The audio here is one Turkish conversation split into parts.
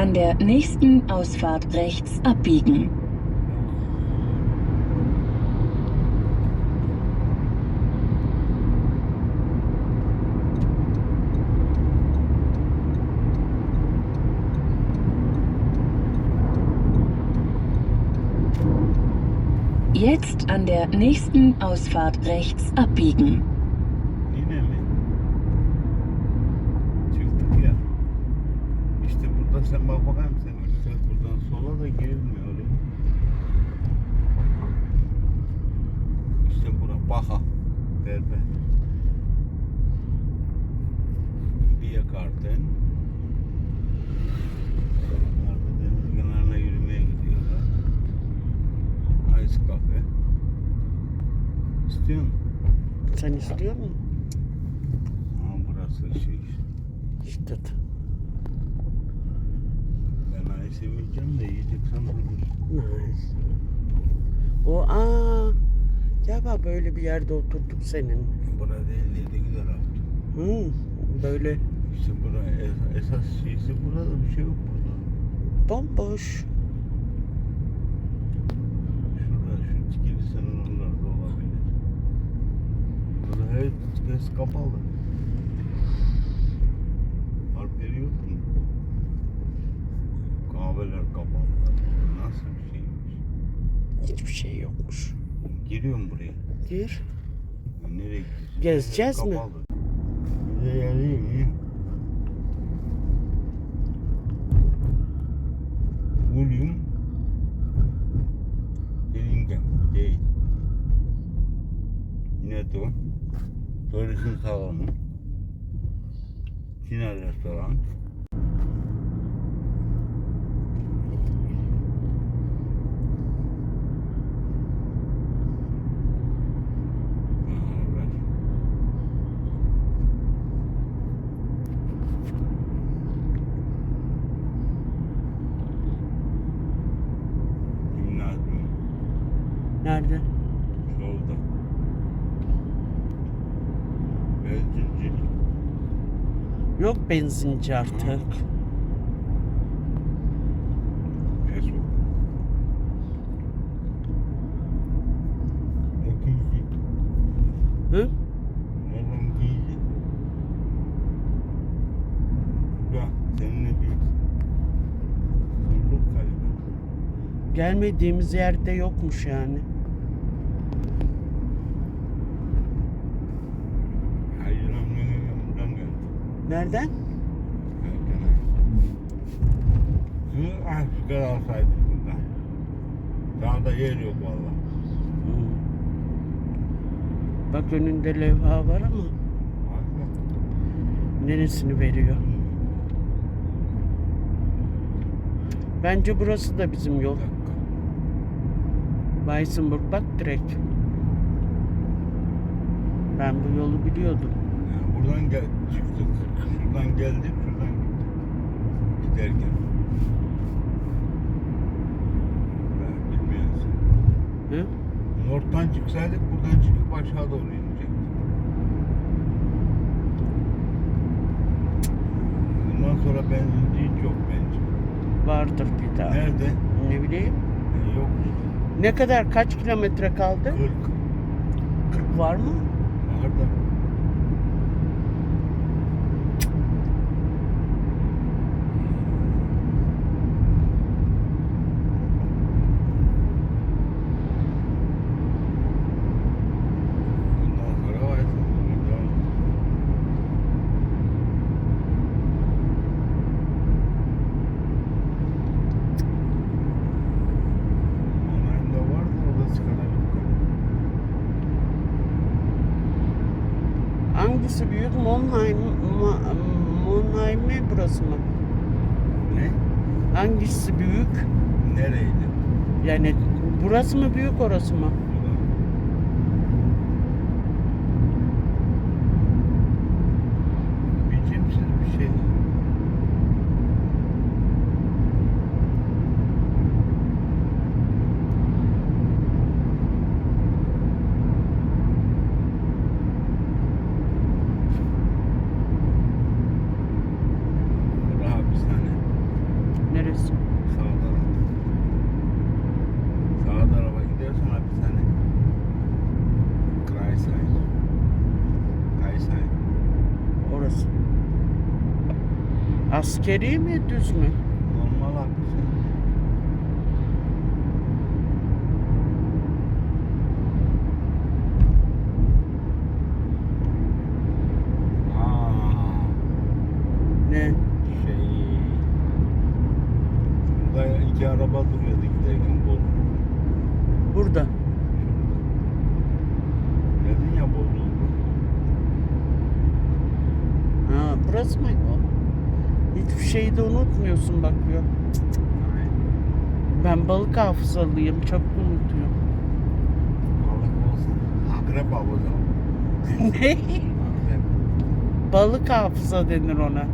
an der nächsten Ausfahrt rechts abbiegen. Jetzt an der nächsten Ausfahrt rechts abbiegen. Sen bak bakayım sen işte buradan sola da girilmiyor. İşte bura Baha. Berber. Biergarten. Bunlar da deniz kenarına yürümeye gidiyorlar. Ice Cafe. İstiyor musun? Sen istiyor musun? Ama burası şey. İşte. Ben sevmeyeceğim de yiyeceksen bulur. Nice. O aa. Ya böyle bir yerde oturduk senin. Bura değil dedi gider hafta. Hı, böyle İşte bura es- esas şeysi burada bir şey yok burada. bomboş. Şurada şu kilisenin oralarda olabilir. Burada herkes kapalı. Park yeri yok mu? Kahveler kapalı. Nasıl bir şeymiş? Hiçbir şey yokmuş. Giriyorum buraya. Gir. Nereye gideceğiz? Gezeceğiz mi? Kapalı. Bize yarayayım mı? William Dillingham değil. Neto Turizm salonu Çin restoran Evet. Gimnazyum Nerede? solda. Benzinci. Yok benzinci artık. Hı? Seninle bir bulduk galiba. Gelmediğimiz yerde yokmuş yani. Nereden? Şu ah sigara alsaydık buradan. Sağda yer yok valla. Bak önünde levha var ama neresini veriyor? Bence burası da bizim yol. Weissenburg bak direkt. Ben bu yolu biliyordum. Yani buradan gel çıktık. Şuradan geldik, şuradan gittik. Giderken. Ben bilmiyorum. Hı? North'tan çıksaydık buradan çıkıp aşağı doğru inecektik. Bundan sonra benzinci hiç yok bence. Vardır bir daha. Nerede? Ne bileyim. E, yok. Ne kadar kaç kilometre kaldı? 40 40 var mı? var da. Bundan sonra var. Devam. Online'da var da orada sigara yok. Hangisi büyük? Monheim, Monheim mi burası mı? Ne? Hangisi büyük? Nereydi? Yani burası mı büyük orası mı? Askeri mi düz mü? Normal. Aa, Ne? şey. Burada iki araba duruyordu giderken bol. Burada. Dedin ya. Ha, burası mıydı o? Hiçbir şeyi de unutmuyorsun bakıyor. Ben balık hafızalıyım. Çabuk unutuyorum. Balık olsun. Akrep havuzu. ne? Akrep. Balık hafıza denir ona.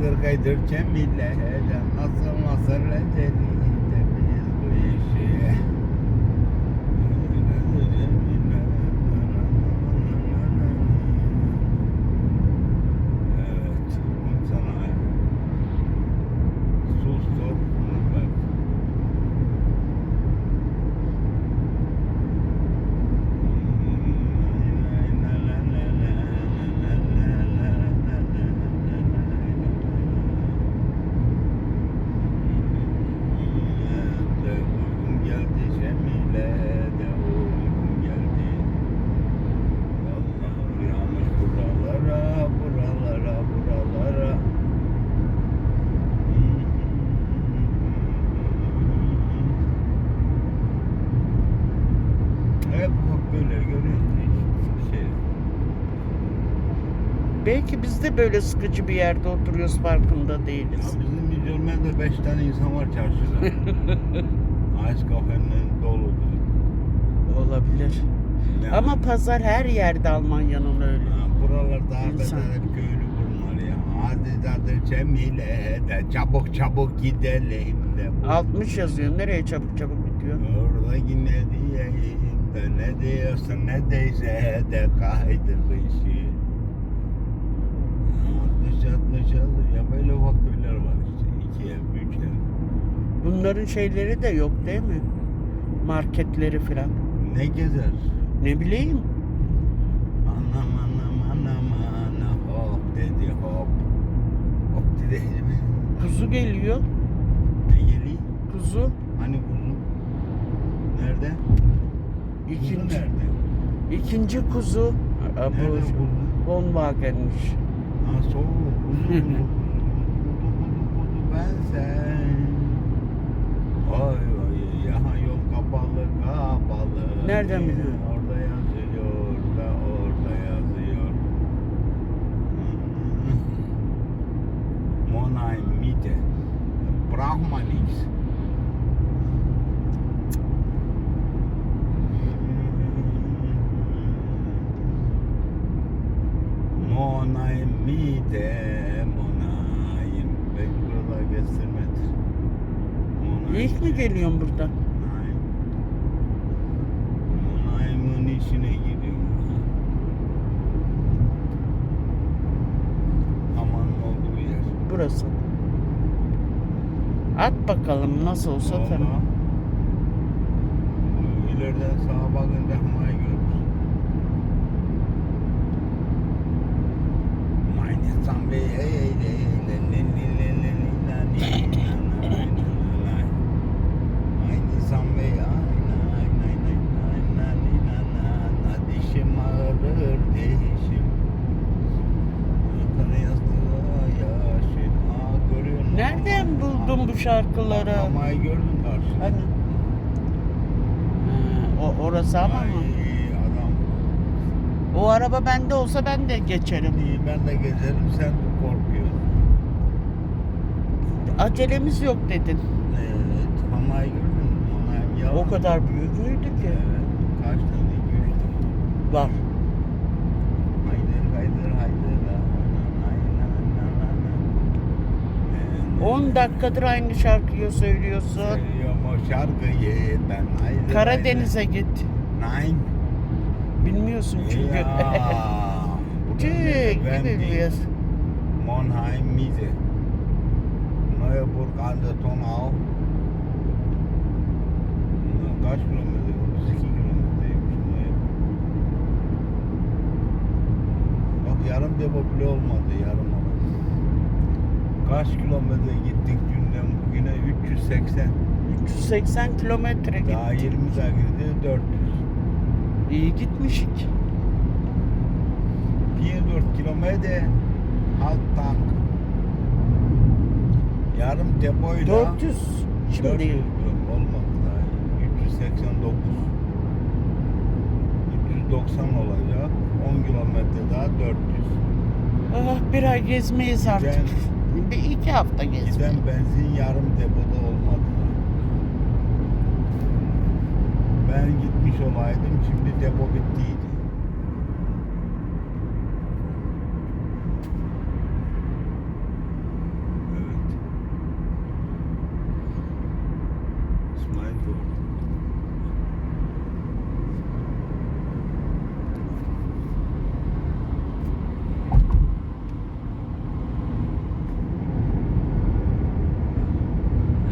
Kaydır kaydır Cemile de nasıl nasıl biz bu işi. Biz de böyle sıkıcı bir yerde oturuyoruz farkında Ya değiliz. bizim Yücelmen'de beş tane insan var çarşıda. Ice kafenin doludur. Olabilir. Yani, Ama pazar her yerde Almanya'nın öyle. ha, buralar daha İnsan. beter hep köylü bunlar ya. Hadi hadi Cemile de çabuk çabuk gidelim de. bu- 60 yazıyor. Nereye çabuk çabuk bitiyor? Orada yine diyeyim de ne diyorsun ne deyse de kaydır bu işi. 60 60 ya böyle ufak köyler var işte. iki ev, üç ev. Bunların şeyleri de yok değil mi? Marketleri falan. Ne gezer? Ne bileyim. Anam anam anam anam hop dedi hop. Hop dedi? Kuzu geliyor. Ne geliyor? Kuzu. Hani kuzu? Nerede? Kuzu İkinci, nerede? ikinci kuzu. Nerede Bu kuzu? Volkswagen'miş. Ha soğuk kuzu kuzu ben sen. Vay vay ya yol kapalı kapalı. Nereden biliyorsun? Orada yazıyor da orada yazıyor. Monay Mite. Brahmanix. Monay Mite. Monay. Belki buralar göstermedi. Monay İlk mi geliyorsun burada? Monay. Monay'ın içine giriyorum. Aman olduğu yer. Burası. At bakalım nasıl olsa tamam. Vallahi. İleriden sağa bakınca hamayı yastığa yaşın. Aa görüyor musun? Nereden buldun bu şarkıları? Hamayı gördün karşıda. Hani? Ha, o orası ama mı? O araba bende olsa ben de geçerim. iyi ben de gezerim sen korkuyorsun. Acelemiz yok dedin. Evet. Hamay gördün mü? Yalan. O kadar büyük müydü ki? Evet. Kaç tane? Tane. Var. Haydır haydır haydır. la, la, la, la, la, la. 10 dakikadır aynı şarkıyı söylüyorsun. Söylüyorum o şarkıyı ben haydır Karadeniz'e git. haydır. Nein. Bilmiyorsun çünkü. Ja. Die bilmiyorsun. Monheim Miese. Neuburg an der Donau. Kaç kilometre? 32 kilometreymiş. Bak yarım depo bile olmadı yarım. Kaç kilometre gittik dünden bugüne? 380. 380 kilometre Daha gittik. 20 daha girdi 400. İyi gitmişik. 4 kilometre alt tank. Yarım depoyla 400 şimdi 400 olmadı daha. 389 390 olacak. 10 kilometre daha 400. ah, bir ay gezmeyiz artık. Giden, Bir iki hafta gezmeyiz. giden benzin yarım depoda olmadı. daha. Ben gitmiş olaydım şimdi depo bittiydi. Evet. İsmail Doğru.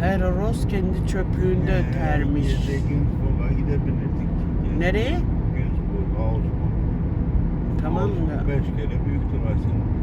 Her horoz kendi çöplüğünde Ee, biz de Günzburg'a gidebilirdik. Nereye? Günzburg, Augsburg. Tamam da. beş kere büyüktür aslında.